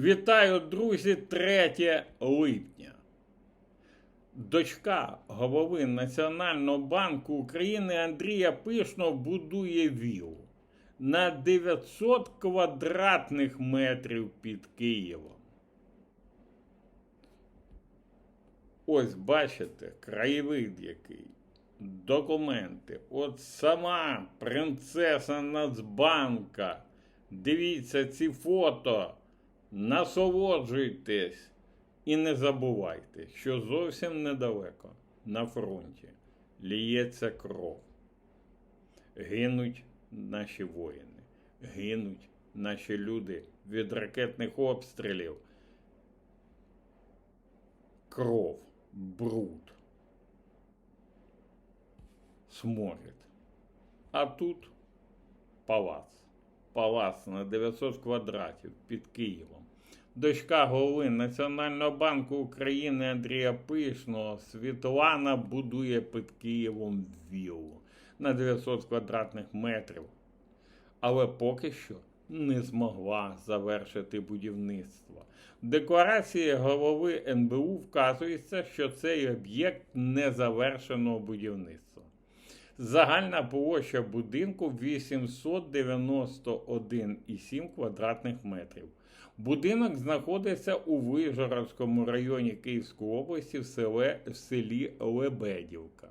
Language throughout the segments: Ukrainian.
Вітаю, друзі, 3 липня. Дочка голови Національного банку України Андрія Пишно будує віллу на 900 квадратних метрів під Києвом. Ось бачите, краєвид який. Документи. От сама принцеса Нацбанка. Дивіться ці фото. Насолоджуйтесь і не забувайте, що зовсім недалеко на фронті ліється кров. Гинуть наші воїни, гинуть наші люди від ракетних обстрілів. Кров, бруд, сморід. А тут палац. Палац на 900 квадратів під Києвом. Дочка голови Національного банку України Андрія Пишного Світлана будує під Києвом віллу на 900 квадратних метрів. Але поки що не змогла завершити будівництво. В декларації голови НБУ вказується, що цей об'єкт незавершеного будівництва. Загальна площа будинку 891,7 квадратних метрів. Будинок знаходиться у Вижгородському районі Київської області в, селе, в селі Лебедівка.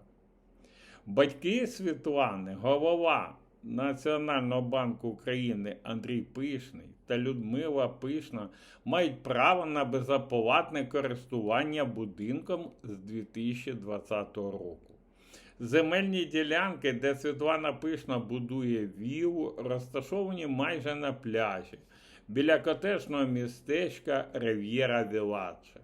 Батьки Світлани, голова Національного банку України Андрій Пишний та Людмила Пишна мають право на безоплатне користування будинком з 2020 року. Земельні ділянки, де Світлана Пишна будує віллу, розташовані майже на пляжі біля котежного містечка Рев'єра Віладжа.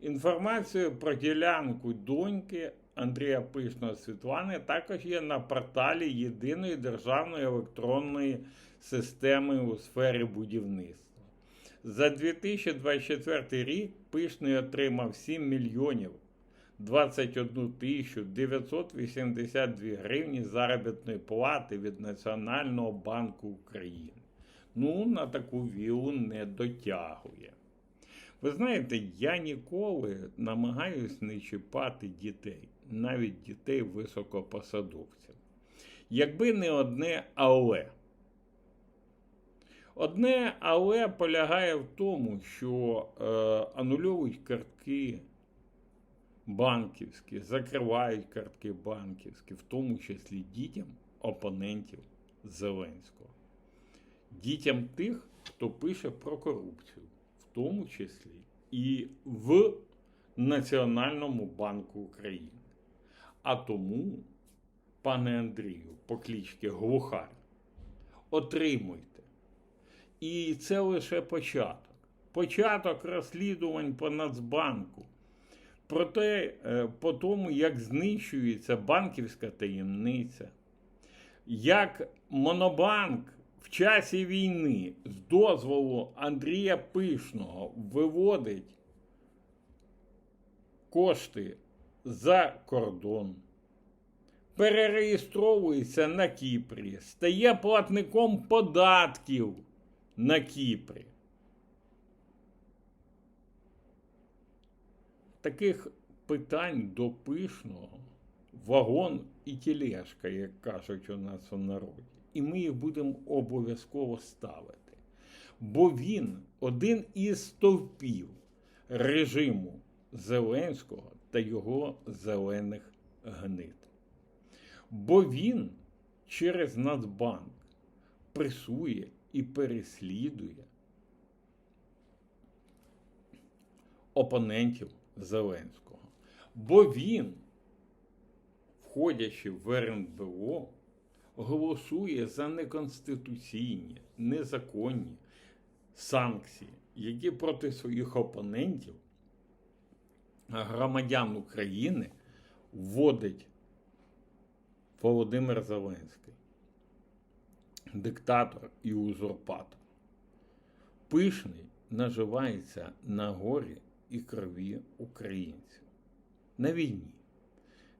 Інформацію про ділянку доньки Андрія Пишного Світлани також є на порталі Єдиної державної електронної системи у сфері будівництва. За 2024 рік Пишний отримав 7 мільйонів 21 982 гривні заробітної плати від Національного банку України. Ну, на таку вілу не дотягує. Ви знаєте, я ніколи намагаюсь не чіпати дітей, навіть дітей високопосадовців. Якби не одне але. Одне але полягає в тому, що е, анульовують картки банківські, закривають картки банківські, в тому числі дітям опонентів Зеленського. Дітям тих, хто пише про корупцію, в тому числі і в Національному банку України. А тому, пане Андрію, по кличці Глухар, отримуйте. І це лише початок. Початок розслідувань по Нацбанку. Про те, е, по тому, як знищується банківська таємниця, як Монобанк в часі війни з дозволу Андрія Пишного виводить кошти за кордон, перереєстровується на Кіпрі, стає платником податків на Кіпрі. Таких питань до пишного вагон і тележка, як кажуть у нас у народі. І ми їх будемо обов'язково ставити. Бо він один із стовпів режиму Зеленського та його зелених гнид. Бо він через Нацбанк пресує і переслідує опонентів Зеленського. Бо він, входячи в РНБО, голосує за неконституційні, незаконні санкції, які проти своїх опонентів, громадян України, вводить Володимир Зеленський, диктатор і узурпатор. Пишний наживається на горі і крові українців. На війні.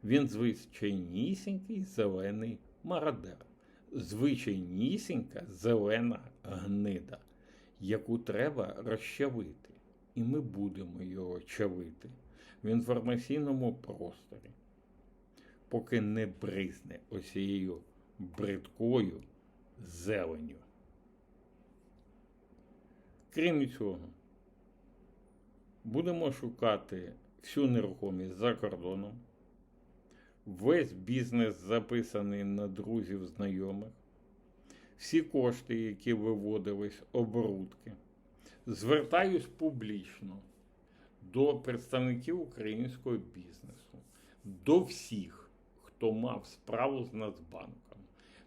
Він звичайнісінький зелений мародер, звичайнісінька зелена гнида, яку треба розчавити. І ми будемо його чавити в інформаційному просторі, поки не бризне оцією бридкою зеленю. Крім цього, будемо шукати всю нерухомість за кордоном. Весь бізнес записаний на друзів, знайомих, всі кошти, які виводились, оборудки. Звертаюсь публічно до представників українського бізнесу, до всіх, хто мав справу з Нацбанком,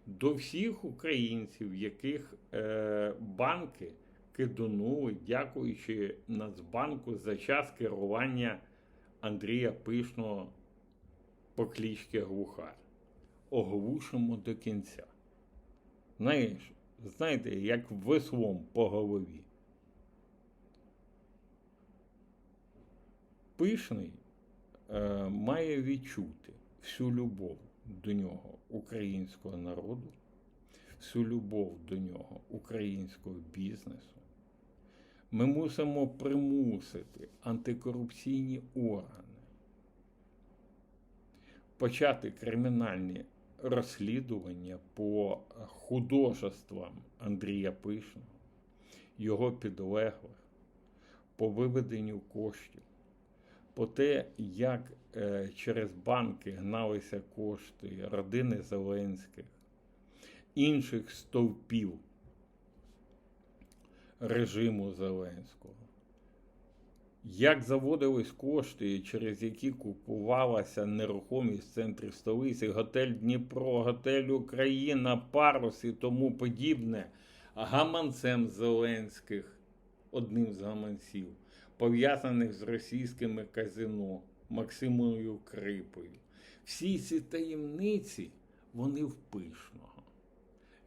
до всіх українців, яких е, банки кидонули, дякуючи Нацбанку за час керування Андрія Пишного по клічці Глухар. Оглушимо до кінця. Знаєш, знаєте, як веслом по голові. Пишний е, має відчути всю любов до нього українського народу, всю любов до нього українського бізнесу. Ми мусимо примусити антикорупційні органи почати кримінальні розслідування по художествам Андрія Пишного, його підлеглих, по виведенню коштів, по те, як е, через банки гналися кошти родини Зеленських, інших стовпів режиму Зеленського. Як заводились кошти, через які купувалася нерухомість в центрі столиці, готель Дніпро, готель Україна, Парус і тому подібне, гаманцем Зеленських, одним з гаманців, пов'язаних з російськими казино, Максимою Крипою. Всі ці таємниці, вони в пишного.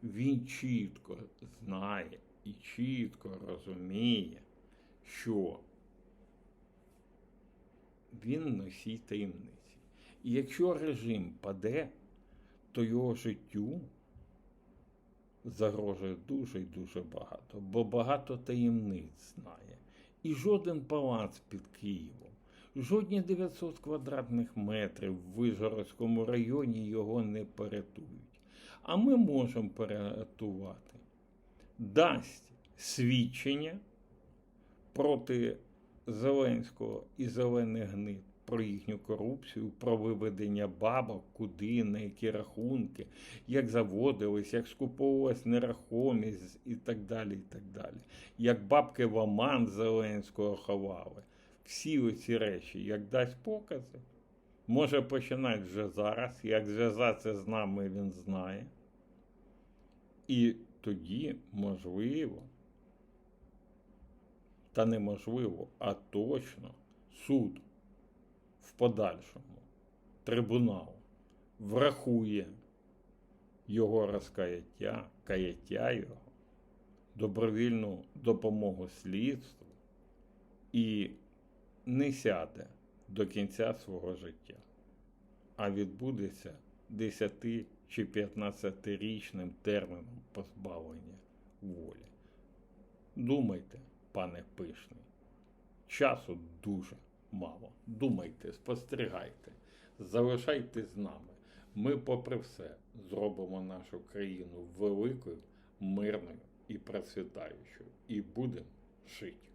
Він чітко знає і чітко розуміє, що він носій таємниці. І якщо режим паде, то його життю загрожує дуже і дуже багато, бо багато таємниць знає. І жоден палац під Києвом, жодні 900 квадратних метрів в Вижгородському районі його не порятують. А ми можемо порятувати. Дасть свідчення проти Зеленського і зелених гнид про їхню корупцію, про виведення бабок, куди, на які рахунки, як заводились, як скуповувалась нерухомість і так далі. і так далі. Як бабки в оман Зеленського ховали. Всі оці речі, як дасть покази, може починати вже зараз, як зв'язатися з нами він знає. І тоді, можливо, та неможливо, а точно суд в подальшому трибунал врахує його розкаяття, каяття його, добровільну допомогу слідству і не сяде до кінця свого життя, а відбудеться 10 чи 15-річним терміном позбавлення волі. Думайте пане пишний. Часу дуже мало. Думайте, спостерігайте, залишайтесь з нами. Ми, попри все, зробимо нашу країну великою, мирною і процвітаючою. І будемо жити.